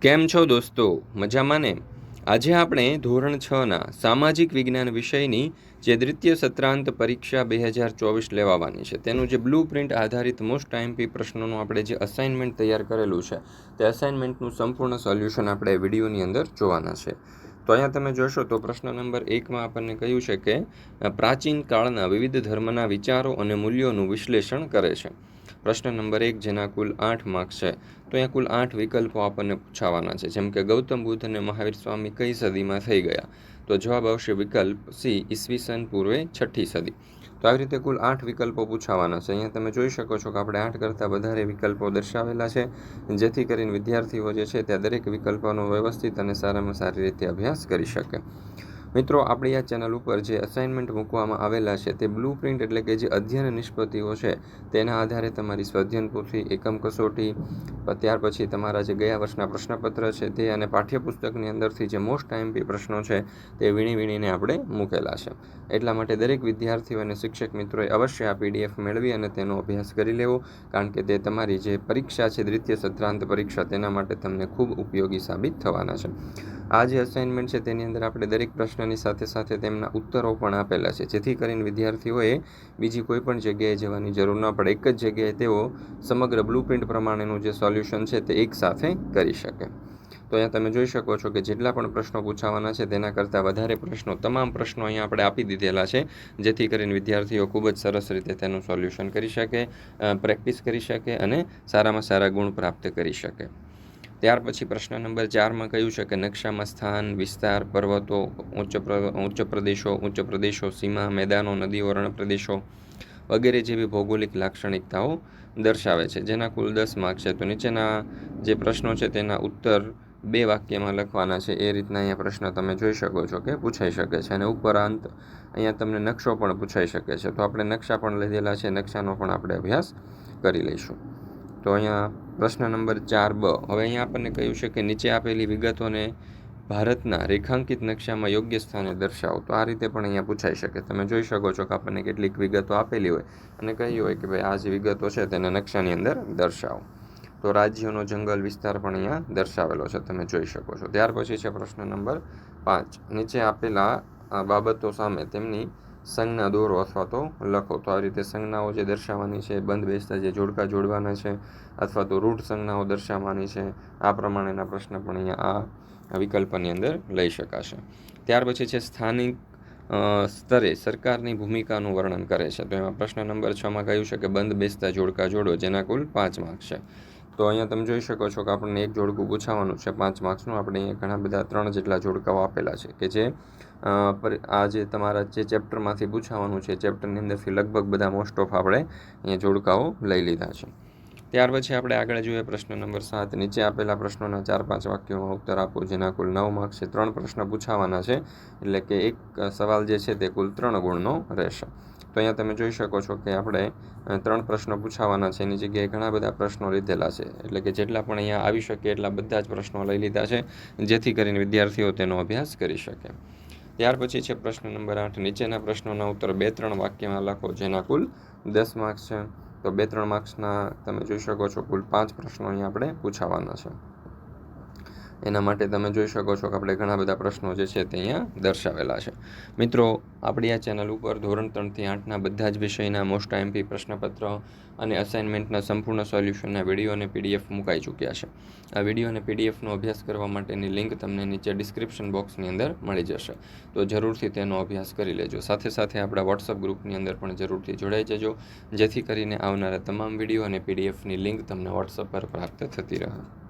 કેમ છો દોસ્તો? મજામાં ને? આજે આપણે ધોરણ છના સામાજિક વિજ્ઞાન વિષયની જે દ્વિતીય સત્રાંત પરીક્ષા બે હજાર ચોવીસ લેવાવાની છે, તેનું જે બ્લુ પ્રિન્ટ આધારિત મોસ્ટ ટાઈમપી પ્રશ્નોનું આપણે જે અસાઇનમેન્ટ તૈયાર કરેલું છે, તે અસાઇનમેન્ટનું સંપૂર્ણ સોલ્યુશન આપણે વિડીયોની અંદર જોવાના છે. તો અહીંયા તમે જોશો તો પ્રશ્ન નંબર એકમાં આપણને કહ્યું છે કે પ્રાચીન કાળના વિવિધ ધર્મના વિચારો અને મૂલ્યોનું વિશ્લેષણ કરે છે. પ્રશ્ન નંબર એક, જેના કુલ આઠ માર્ક્સ છે. તો અહીંયા કુલ આઠ વિકલ્પો આપણને પૂછાવાના છે. જેમ કે ગૌતમ બુદ્ધ અને મહાવીર સ્વામી કઈ સદીમાં થઈ ગયા? તો જવાબ આવશે વિકલ્પ સી, ઈસવીસન પૂર્વે છઠ્ઠી સદી. તો આવી રીતે કુલ આઠ વિકલ્પો પૂછાવાના છે. અહીંયા તમે જોઈ શકો છો કે આપણે આઠ કરતાં વધારે વિકલ્પો દર્શાવેલા છે. જેથી કરીને વિદ્યાર્થીઓ જે છે તે દરેક વિકલ્પોનો વ્યવસ્થિત અને સારામાં સારી રીતે અભ્યાસ કરી શકે. મિત્રો, આપણી આ ચેનલ ઉપર જે અસાઇનમેન્ટ મૂકવામાં આવેલા છે તે બ્લુ પ્રિન્ટ એટલે કે જે અધ્યયન નિષ્પત્તિઓ છે, તેના આધારે તમારી સ્વાધ્યન પોથી એકમ કસોટી ત્યાર પછી તમારા જે ગયા વર્ષના પ્રશ્નપત્ર છે તે અને પાઠ્યપુસ્તકની અંદરથી જે મોસ્ટ આઈએમપી પ્રશ્નો છે તે વીણી વીણીને આપણે મૂકેલા છે. એટલા માટે દરેક વિદ્યાર્થીઓ અને શિક્ષક મિત્રોએ અવશ્ય આ પીડીએફ મેળવી અને તેનો અભ્યાસ કરી લેવો, કારણ કે તે તમારી જે પરીક્ષા છે દ્વિતીય સત્રાંત પરીક્ષા, તેના માટે તમને ખૂબ ઉપયોગી સાબિત થવાના છે. આ જે અસાઇનમેન્ટ છે તેની અંદર આપણે દરેક પ્રશ્નની સાથે સાથે તેમના ઉત્તરો પણ આપેલા છે. જેથી કરીને વિદ્યાર્થીઓએ બીજી કોઈ પણ જગ્યાએ જવાની જરૂર ન પડે. એક જ જગ્યાએ તેઓ સમગ્ર બ્લુપ્રિન્ટ પ્રમાણેનું જે સોલ્યુશન છે તે એક સાથે કરી શકે. તો અહીંયા તમે જોઈ શકો છો કે જેટલા પણ પ્રશ્નો પૂછાવાના છે તેના કરતાં વધારે પ્રશ્નો, તમામ પ્રશ્નો અહીંયા આપણે આપી દીધેલા છે. જેથી કરીને વિદ્યાર્થીઓ ખૂબ જ સરસ રીતે તેનું સોલ્યુશન કરી શકે પ્રેક્ટિસ કરી શકે અને સારામાં સારા ગુણ પ્રાપ્ત કરી શકે. ત્યાર પછી પ્રશ્ન નંબર ચારમાં કહ્યું છે કે નકશામાં સ્થાન, વિસ્તાર, પર્વતો, ઉચ્ચ ઉચ્ચ પ્રદેશો ઉચ્ચ પ્રદેશો, સીમા, મેદાનો, નદીઓ રણ પ્રદેશો વગેરે જેવી ભૌગોલિક લાક્ષણિકતાઓ દર્શાવે છે. જેના કુલ દસ માર્ક છે. તો નીચેના જે પ્રશ્નો છે તેના ઉત્તર બે વાક્યમાં લખવાના છે. એ રીતના અહીંયા પ્રશ્ન તમે જોઈ શકો છો કે પૂછાઈ શકે છે અને ઉપરાંત અહીંયા તમને નકશો પણ પૂછાઈ શકે છે. તો આપણે નકશા પણ લીધેલા છે. નકશાનો પણ આપણે અભ્યાસ કરી લઈશું. તો અહીંયા પ્રશ્ન નંબર ચાર બ. હવે અહીંયા આપણને કહ્યું છે કે નીચે આપેલી વિગતોને ભારતના રેખાંકિત નકશામાં યોગ્ય સ્થાને દર્શાવો. તો આ રીતે પણ અહીંયા પૂછાઈ શકે. તમે જોઈ શકો છો કે આપણને કેટલીક વિગતો આપેલી હોય અને કહ્યું હોય કે ભાઈ આ જે વિગતો છે તેને નકશાની અંદર દર્શાવો. તો રાજ્યોનો જંગલ વિસ્તાર પણ અહીંયા દર્શાવેલો છે. તમે જોઈ શકો છો. ત્યાર પછી છે પ્રશ્ન નંબર પાંચ. નીચે આપેલા બાબતો સામે તેમની સંજ્ઞા દોરો અથવા તો લખો. તો આ રીતે સંજ્ઞાઓ જે દર્શાવવાની છે બંધ બેસતા જે જોડકા જોડવાના છે અથવા તો રૂઢ સંજ્ઞાઓ દર્શાવવાની છે, આ પ્રમાણેના પ્રશ્ન પણ અહીંયા આ વિકલ્પની અંદર લઈ શકાશે. ત્યાર પછી છે સ્થાનિક સ્તરે સરકારની ભૂમિકાનું વર્ણન કરે છે. તો એમાં પ્રશ્ન નંબર છમાં કહ્યું છે કે બંધ બેસતા જોડકા જોડો, જેના કુલ પાંચ માર્ક છે. તો અહીંયા તમે જોઈ શકો છો કે આપણને એક જોડકું પૂછાવાનું છે. પાંચ માર્ક્સનું આપણે અહીંયા ઘણા બધા ત્રણ જેટલા જોડકાઓ આપેલા છે કે જે આ જે તમારા જે ચેપ્ટરમાંથી પૂછાવાનું છે, ચેપ્ટરની અંદરથી લગભગ બધા મોસ્ટ ઓફ આપણે અહીંયા જોડકાઓ લઈ લીધા છે. ત્યાર પછી આપણે આગળ જોઈએ પ્રશ્ન નંબર સાત. નીચે આપેલા પ્રશ્નોના ચાર પાંચ વાક્યોમાં ઉત્તર આપો, જેના કુલ નવ માર્ક્સ છે. ત્રણ પ્રશ્ન પૂછાવાના છે, એટલે કે એક સવાલ જે છે તે કુલ ત્રણ ગુણનો રહેશે. તો અહીંયા તમે જોઈ શકો છો કે આપણે ત્રણ પ્રશ્નો પૂછાવાના છે. એની જગ્યાએ ઘણા બધા પ્રશ્નો લીધેલા છે. એટલે કે જેટલા પણ અહીંયા આવી શકે એટલા બધા જ પ્રશ્નો લઈ લીધા છે, જેથી કરીને વિદ્યાર્થીઓ તેનો અભ્યાસ કરી શકે. ત્યાર પછી છે પ્રશ્ન નંબર આઠ. નીચેના પ્રશ્નોના ઉત્તર બે ત્રણ વાક્યમાં લખો, જેના કુલ દસ માર્ક્સ છે. તો બે ત્રણ માર્ક્સના તમે જોઈ શકો છો, કુલ પાંચ પ્રશ્નો અહીંયા આપણે પૂછાવાના છે. એના માટે તમે જોઈ શકો છો કે આપણે ઘણા બધા પ્રશ્નો જે છે તે અહીંયા દર્શાવેલા છે. મિત્રો, આપણી આ ચેનલ ઉપર ધોરણ ત્રણથી આઠના બધા જ વિષયના મોસ્ટ આઈએમપી પ્રશ્નપત્ર અને અસાઇનમેન્ટના સંપૂર્ણ સોલ્યુશનના વીડિયો અને પીડીએફ મુકાઈ ચૂક્યા છે. આ વીડિયો અને પીડીએફનો અભ્યાસ કરવા માટેની લિંક તમને નીચે ડિસ્ક્રિપ્શન બોક્સની અંદર મળી જશે. તો જરૂરથી તેનો અભ્યાસ કરી લેજો. સાથે સાથે આપણા વોટ્સઅપ ગ્રુપની અંદર પણ જરૂરથી જોડાઈ જજો, જેથી કરીને આવનારા તમામ વીડિયો અને પીડીએફની લિંક તમને વોટ્સઅપ પર પ્રાપ્ત થતી રહે.